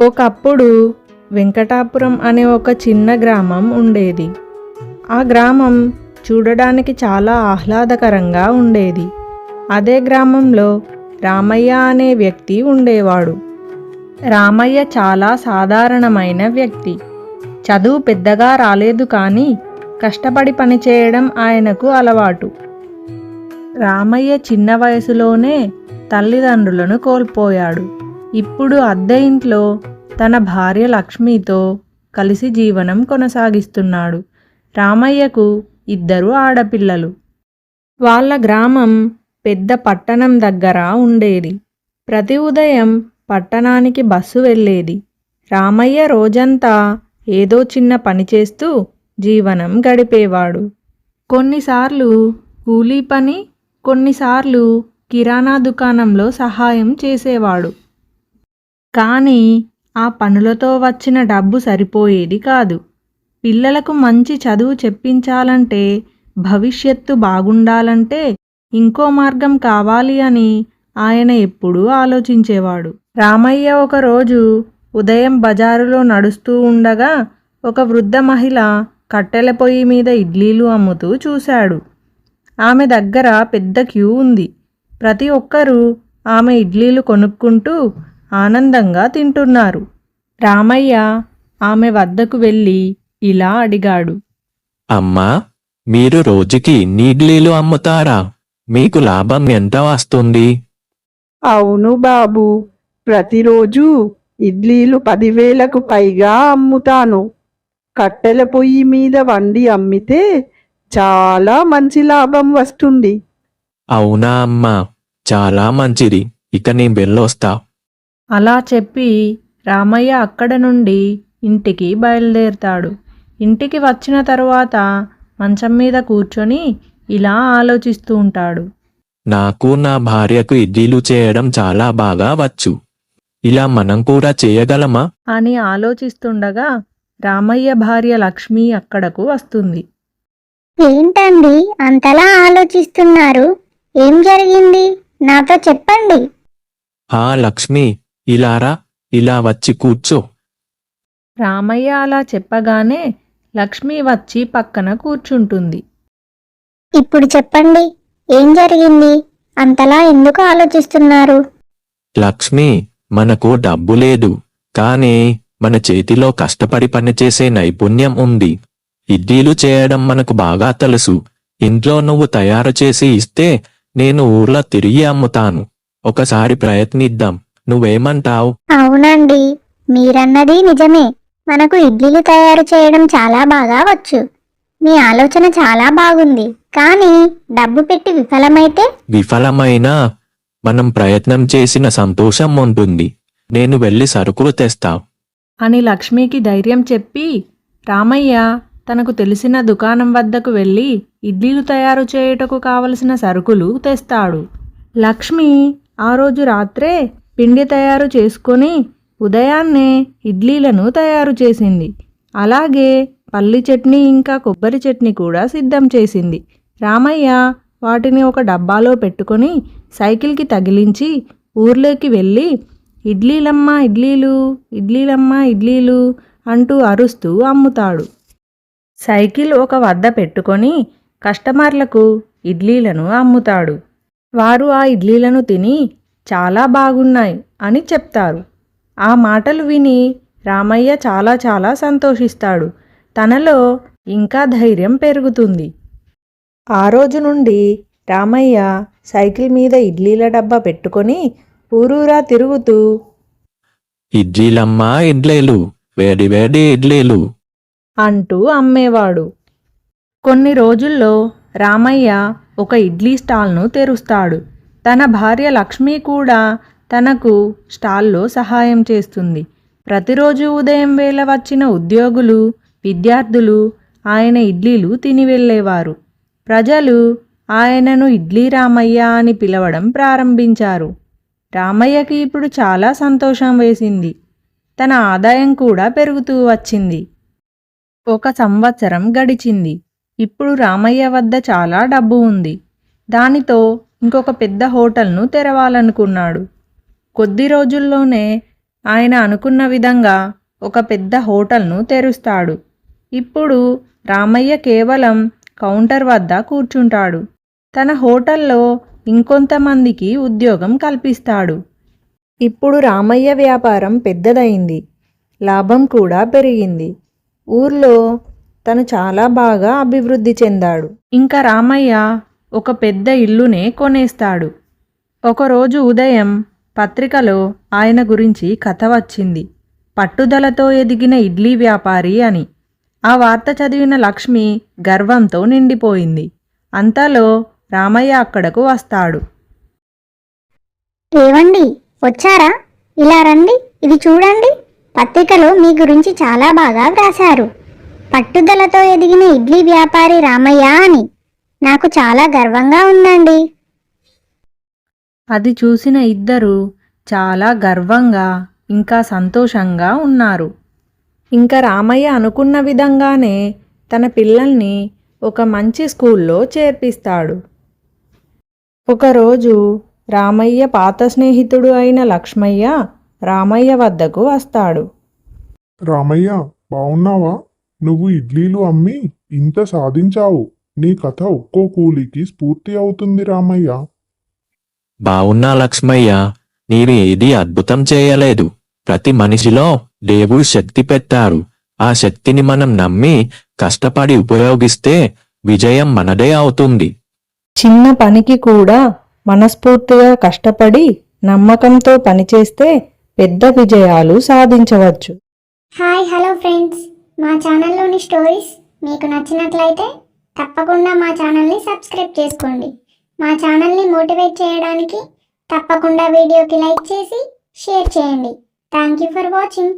ఒకప్పుడు వెంకటాపురం అనే ఒక చిన్న గ్రామం ఉండేది. ఆ గ్రామం చూడడానికి చాలా ఆహ్లాదకరంగా ఉండేది. అదే గ్రామంలో రామయ్య అనే వ్యక్తి ఉండేవాడు. రామయ్య చాలా సాధారణమైన వ్యక్తి. చదువు పెద్దగా రాలేదు కానీ కష్టపడి పనిచేయడం ఆయనకు అలవాటు. రామయ్య చిన్న వయసులోనే తల్లిదండ్రులను కోల్పోయాడు. ఇప్పుడు అద్దె ఇంట్లో తన భార్య లక్ష్మితో కలిసి జీవనం కొనసాగిస్తున్నాడు. రామయ్యకు ఇద్దరు ఆడపిల్లలు. వాళ్ళ గ్రామం పెద్ద పట్టణం దగ్గర ఉండేది. ప్రతి ఉదయం పట్టణానికి బస్సు వెళ్ళేది. రామయ్య రోజంతా ఏదో చిన్న పని చేస్తూ జీవనం గడిపేవాడు. కొన్నిసార్లు కూలీ పని కొన్నిసార్లు కిరాణా దుకాణంలో సహాయం చేసేవాడు. కానీ ఆ పనులతో వచ్చిన డబ్బు సరిపోయేది కాదు. పిల్లలకు మంచి చదువు చెప్పించాలంటే భవిష్యత్తు బాగుండాలంటే ఇంకో మార్గం కావాలి అని ఆయన ఎప్పుడూ ఆలోచించేవాడు. రామయ్య ఒకరోజు ఉదయం బజారులో నడుస్తూ ఉండగా ఒక వృద్ధ మహిళ కట్టెల పొయ్యి మీద ఇడ్లీలు అమ్ముతూ చూశాడు. ఆమె దగ్గర పెద్ద క్యూ ఉంది. ప్రతి ఒక్కరూ ఆమె ఇడ్లీలు కొనుక్కుంటూ ఆనందంగా తింటున్నారు. రామయ్య ఆమె వద్దకు వెళ్ళి ఇలా అడిగాడు. అమ్మా మీరు రోజుకి ఇన్ని ఇడ్లీలు అమ్ముతారా? మీకు లాభం ఎంత వస్తుంది? అవును బాబు ప్రతిరోజు ఇడ్లీలు పదివేలకు పైగా అమ్ముతాను. కట్టెల పొయ్యి మీద వండి అమ్మితే చాలా మంచి లాభం వస్తుంది. అవునా అమ్మా చాలా మంచిది. ఇక నేను వెళ్ళొస్తా. అలా చెప్పి రామయ్య అక్కడ నుండి ఇంటికి బయలుదేరుతాడు. ఇంటికి వచ్చిన తరువాత మంచం మీద కూర్చొని ఇలా ఆలోచిస్తూ ఉంటాడు. నాకు నా భార్యకు ఇడ్లీలు చేయడం చాలా బాగా వచ్చు. ఇలా మనం కూడా చేయగలమా? అని ఆలోచిస్తుండగా రామయ్య భార్య లక్ష్మి అక్కడకు వస్తుంది. ఏంటండి? అంతలా ఆలోచిస్తున్నారు? ఏం జరిగింది? నాతో చెప్పండి. హా లక్ష్మి ఇలారా ఇలా వచ్చి కూర్చో. రామయ్య అలా చెప్పగానే లక్ష్మి వచ్చి పక్కన కూర్చుంటుంది. ఇప్పుడు చెప్పండి ఏం జరిగింది? అంతలా ఎందుకు ఆలోచిస్తున్నారు? లక్ష్మి మనకు డబ్బు లేదు కానీ మన చేతిలో కష్టపడి పనిచేసే నైపుణ్యం ఉంది. ఇడ్లీలు చేయడం మనకు బాగా తెలుసు. ఇంట్లో నువ్వు తయారు చేసి ఇస్తే నేను ఊర్లో తిరిగి అమ్ముతాను. ఒకసారి ప్రయత్నిద్దాం. నువ్వేమంటావ్? అవునండి. మీరన్నది నిజమే. మనకు ఇడ్లీలు తయారు చేయడం చాలా బాగా వచ్చు. మీ ఆలోచన చాలా బాగుంది. కానీ డబ్బు పెట్టి విఫలమైతే? విఫలమైనా? మనం ప్రయత్నం చేసిన సంతోషం ఉంటుంది. నేను వెళ్ళి సరుకులు తెస్తా. అని లక్ష్మికి ధైర్యం చెప్పి రామయ్య తనకు తెలిసిన దుకాణం వద్దకు వెళ్ళి ఇడ్లీలు తయారు చేయుటకు కావలసిన సరుకులు తెస్తాడు. లక్ష్మి ఆ రోజు రాత్రే పిండి తయారు చేసుకొని ఉదయాన్నే ఇడ్లీలను తయారు చేసింది. అలాగే పల్లి చట్నీ ఇంకా కొబ్బరి చట్నీ కూడా సిద్ధం చేసింది. రామయ్య వాటిని ఒక డబ్బాలో పెట్టుకొని సైకిల్కి తగిలించి ఊర్లోకి వెళ్ళి ఇడ్లీలమ్మ ఇడ్లీలు ఇడ్లీలమ్మ ఇడ్లీలు అంటూ అరుస్తూ అమ్ముతాడు. సైకిల్ ఒక వద్ద పెట్టుకొని కస్టమర్లకు ఇడ్లీలను అమ్ముతాడు. వారు ఆ ఇడ్లీలను తిని చాలా బాగున్నాయి అని చెప్తారు. ఆ మాటలు విని రామయ్య చాలా చాలా సంతోషిస్తాడు. తనలో ఇంకా ధైర్యం పెరుగుతుంది. ఆ రోజు నుండి రామయ్య సైకిల్ మీద ఇడ్లీల డబ్బా పెట్టుకొని ఊరూరా తిరుగుతూ ఇడ్లీలమ్మా ఇడ్లీలు వేడి వేడి ఇడ్లీలు అంటూ అమ్మేవాడు. కొన్ని రోజుల్లో రామయ్య ఒక ఇడ్లీ స్టాల్ను తెరుస్తాడు. తన భార్య లక్ష్మి కూడా తనకు స్టాల్లో సహాయం చేస్తుంది. ప్రతిరోజు ఉదయం వేళ వచ్చిన ఉద్యోగులు విద్యార్థులు ఆయన ఇడ్లీలు తిని వెళ్ళేవారు. ప్రజలు ఆయనను ఇడ్లీ రామయ్య అని పిలవడం ప్రారంభించారు. రామయ్యకి ఇప్పుడు చాలా సంతోషం వేసింది. తన ఆదాయం కూడా పెరుగుతూ వచ్చింది. ఒక సంవత్సరం గడిచింది. ఇప్పుడు రామయ్య వద్ద చాలా డబ్బు ఉంది. దానితో ఇంకొక పెద్ద హోటల్ను తెరవాలనుకున్నాడు. కొద్ది రోజుల్లోనే ఆయన అనుకున్న విధంగా ఒక పెద్ద హోటల్ను తెరుస్తాడు. ఇప్పుడు రామయ్య కేవలం కౌంటర్ వద్ద కూర్చుంటాడు. తన హోటల్లో ఇంకొంతమందికి ఉద్యోగం కల్పిస్తాడు. ఇప్పుడు రామయ్య వ్యాపారం పెద్దదైంది. లాభం కూడా పెరిగింది. ఊర్లో తను చాలా బాగా అభివృద్ధి చెందాడు. ఇంకా రామయ్య ఒక పెద్ద ఇల్లునే కొనేస్తాడు. ఒకరోజు ఉదయం పత్రికలో ఆయన గురించి కథ వచ్చింది. పట్టుదలతో ఎదిగిన ఇడ్లీ వ్యాపారి అని. ఆ వార్త చదివిన లక్ష్మి గర్వంతో నిండిపోయింది. అంతలో రామయ్య అక్కడకు వస్తాడు. ఏవండి? వచ్చారా? ఇలా రండి. ఇది చూడండి. పత్రికలో మీ గురించి చాలా బాగా వ్రాశారు. పట్టుదలతో ఎదిగిన ఇడ్లీ వ్యాపారి రామయ్య అని. నాకు చాలా గర్వంగా ఉందండి. అది చూసిన ఇద్దరు చాలా గర్వంగా ఇంకా సంతోషంగా ఉన్నారు. ఇంకా రామయ్య అనుకున్న విధంగానే తన పిల్లల్ని ఒక మంచి స్కూల్లో చేర్పిస్తాడు. ఒకరోజు రామయ్య పాత స్నేహితుడు అయిన లక్ష్మయ్య రామయ్య వద్దకు వస్తాడు. రామయ్య బావున్నావా? నువ్వు ఇడ్లీలు అమ్మి ఇంత సాధించావు. నీ కథ ఒక్కో కూలికి స్ఫూర్తి అవుతుంది రామయ్య. బావున్నా లక్ష్మయ్య నీవు ఏది అద్భుతం చేయలేదు. ప్రతి మనిషిలో దేవుడు శక్తి పెట్టారు. ఆ శక్తిని మనం నమ్మి కష్టపడి ఉపయోగిస్తే విజయం మనదే అవుతుంది. చిన్న పనికి కూడా మనస్ఫూర్తిగా కష్టపడి నమ్మకంతో పనిచేస్తే పెద్ద విజయాలు సాధించవచ్చు. Hi hello friends. మా ఛానల్లోని స్టోరీస్ మీకు నచ్చినట్లయితే తప్పకుండా మా ఛానల్ని సబ్స్క్రైబ్ చేసుకోండి. మా ఛానల్ని మోటివేట్ చేయడానికి తప్పకుండా వీడియోకి లైక్ చేసి షేర్ చేయండి. Thank you for watching